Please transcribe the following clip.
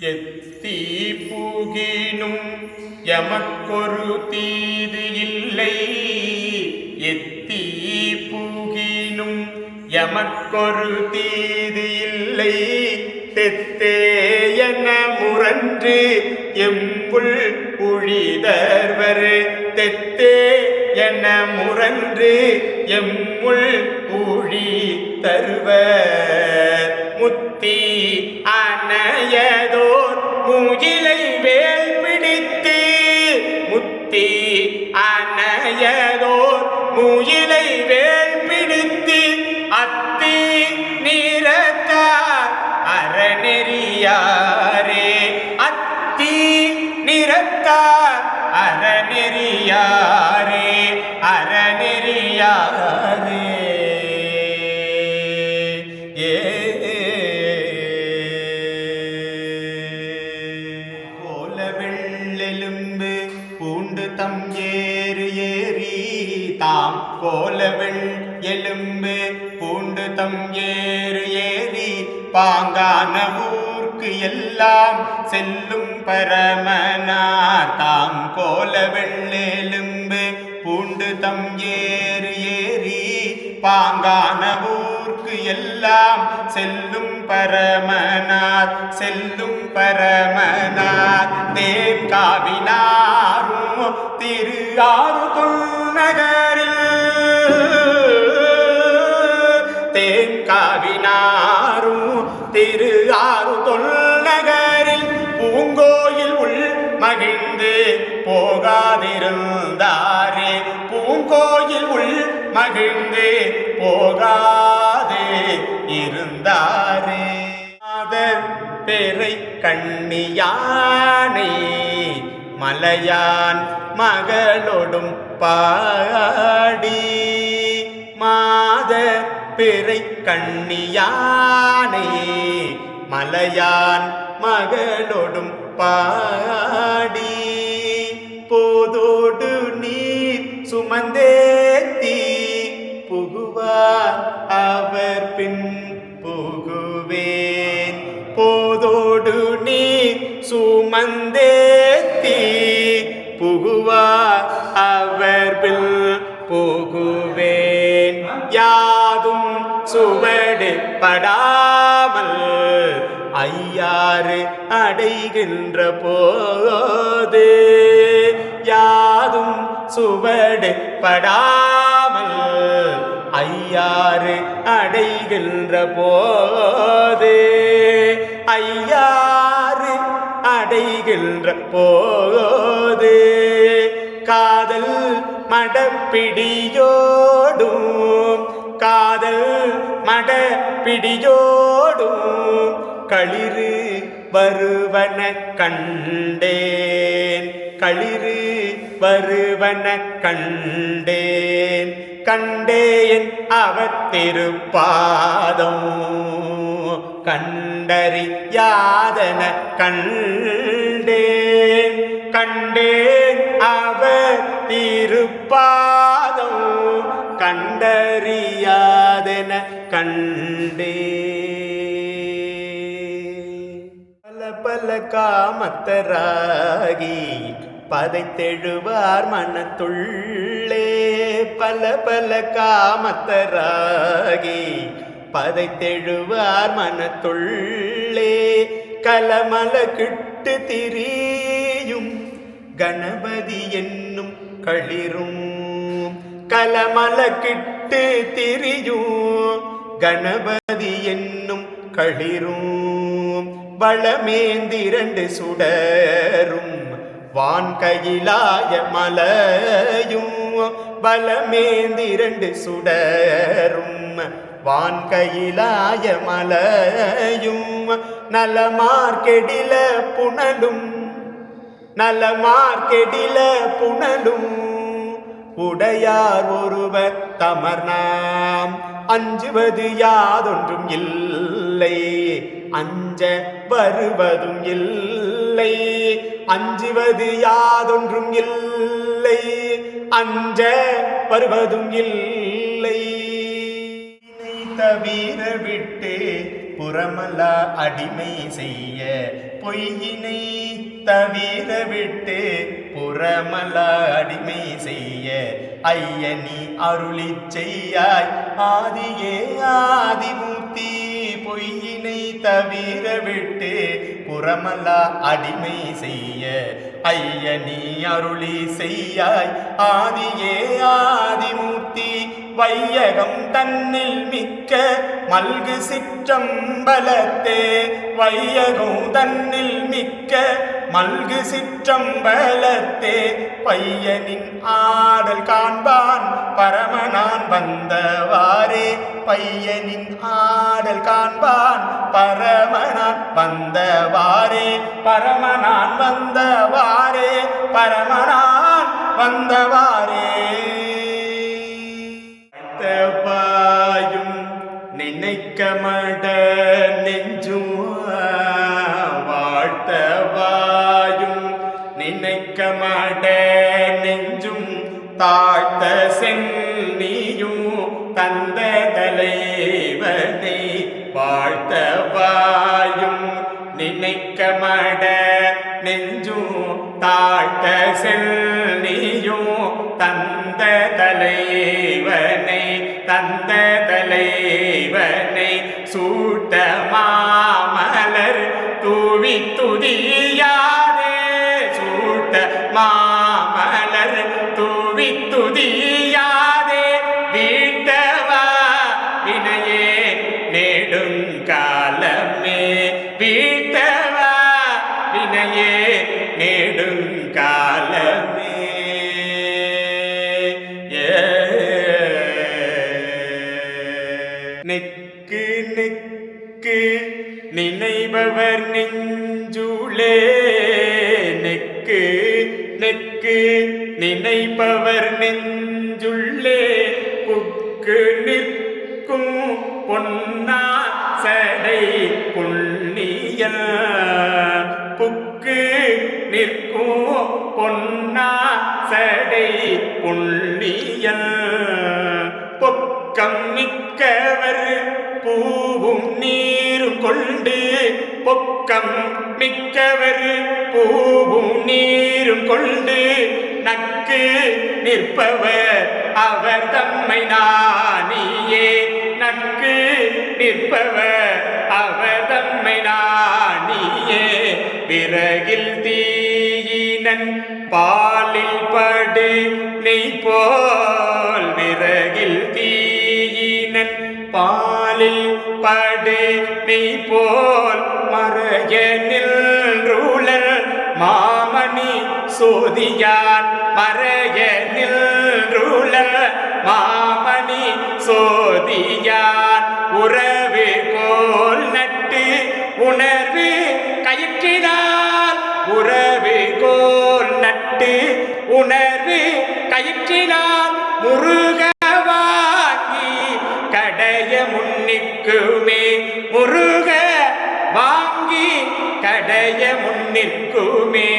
எத்தி பூகினும் எமக்கொரு தீது இல்லை. எத்தி பூகினும் எமக்கொரு தீது இல்லை. தெத்தேயன முரன்று எம்புள் உழிதர்வர். தெத்தே என முரன்று எம்முள் ஊழி தருவர் முத்தி அணையதோர் மூஜிலை வேல் பிடித்து முத்தி அணையதோர் மூயிலை வேல் பிடித்து அத்தி நிறத்தார் அறநெறியாரே. அத்தி நிறத்தார் அறநெறியார் ஏறு ஏறி தாம் கோலவள் எலும்பு பூண்டு தம் ஏறு ஏறி பாங்கான ஊர்க்கு எல்லாம் செல்லும் பரமனார். தாம் கோலவள் எலும்பு பூண்டு தம் ஏறு ஏறி பாங்கான ஊர் எல்லாம் செல்லும் பரமனார் செல்லும் பரமனார். தேவ் காவினாரும் திரு ஆறு நகரில். தேன் திரு ஆறு நகரில். பூங்கோயில் உள் மகிழ்ந்து போகாதிருந்தாரே. பூங்கோயில் உள் மகிழ்ந்து கண்ணியானை மலையான் மகளொடும் பாடி மாத பிறை கண்ணியானை மலையான் மகளொடும் பாடி போதோடு நீர் சுமந்தேத்தி புகுவார் அவர் பின் புகுவேன். போ சுமந்தேத்தி புகுவா அவர் பின் புகுவேன். யாதும் சுவடுப்படாமல் ஐயாறு அடைகின்ற போது யாதும் சுவடுப்படாமல் ஐயாறு அடைகின்ற போது அடைகின்ற போது காதல் மடப்பிடியோடும் காதல் மடப்பிடியோடும் களிறு வருவன கண்டேன் களிறு வருவன கண்டேன். கண்டேன் அவர் திருப்பாதம். கண்டறியாதன கண்டேன். கண்டேன் அவர் திருப்பாதம் கண்டறியாதன கண்டே பல பல காமத்தராகி பதைத்தெழுவார் மனத்துள்ளே. பல பல காமத்தராகி பதைத்தெழுவார் மனத்துள்ளே கலமல கிட்டு திரியும். கணபதி என்னும் களிரும் கலமல கிட்டு திரியும். கணபதி என்னும் களிரும் வளமேந்திரண்டு சுடரும். வான் கையிலாய மலையும் வளமேந்திரண்டு சுடரும். வான்கையிலாய மலையும் நலமார்கெடில புனலும் நலமார்கெடில புனலும் உடையார் ஒருவர் தமர்நாம் அஞ்சுவது யாதொன்றும் இல்லை. அஞ்ச வருவதும் இல்லை. அஞ்சுவது யாதொன்றும் இல்லை. அஞ்ச வருவதும் இல்லை. தவிர விட்டு புறமலா அடிமை செய்ய பொய்யினை தவிர விட்டு புறமலா அடிமை செய்ய ஐயனி அருளி செய்யாய் ஆதியே ஆதிமூர்த்தி தவிர விட்டு புறமல்லா அடிமை செய்ய. ஐய நீ அருளி செய்யாய். ஆதியே ஆதிமூர்த்தி வையகம் தன்னில் மிக்க மல்கு சிற்றம்பலத்தே. வையகம் தன்னில் மிக்க மல்கு சிற்றம்பலத்தே பையனின் ஆடல் காண்பான். பரமனான் வந்தவாறே பையனின் ஆடல் காண்பான். பரமனான் வந்தவாறே பரமனான் வந்தவாறே பரமனான் வந்தவாறே. பாயும் நினைக்க மட நினைக்க நெஞ்சும் தாழ்த்த சென்னியும் தந்த தலைவனை வாழ்த்த வாயும் நினைக்க மட நெஞ்சும் தாழ்த்த செல்லியும் தந்த தலைவனை தந்த தலைவனை சூட்ட மாமலர் தூவி துதிய மாமலர் தூவி துதியாதே வீட்டவா வினையே நெடுங்காலமே வீட்டவா வினையே நெடுங்காலமே புக்கு நினைப்பவர் நெஞ்சுள்ளே புக்கு நிற்கும் பொன்னா சடை புண்ணியல் புக்கு நிற்கும் பொன்னா சடை புண்ணியல் பொக்கம் மிக்கவர் பூவும் நீரும் கொண்டு பொக்கம் மிக்கவர் பூவும் நீரும் கொண்டு நக்கு நிற்பவர். அவர் தம்மை நானியே. நக்கு நிற்பவர். அவர் தம்மை நானியே. விறகில் தீயினன் பாலில் படு நெய் போல் விறகில் தீயினன் பாலில் படு மெய் போல் மறைய நின்றுளல் மாமணி சோதியான் மறைய நின்றுளல் மாமணி சோதியான் உறவு கோல் நட்டு உணர்வு கயிற்றினார் உறவு கோல் நட்டு உணர்வு கயிற்றினார் முருக முன்னிற்குமே முருக வாங்கி கடைய முன்னிற்குமே.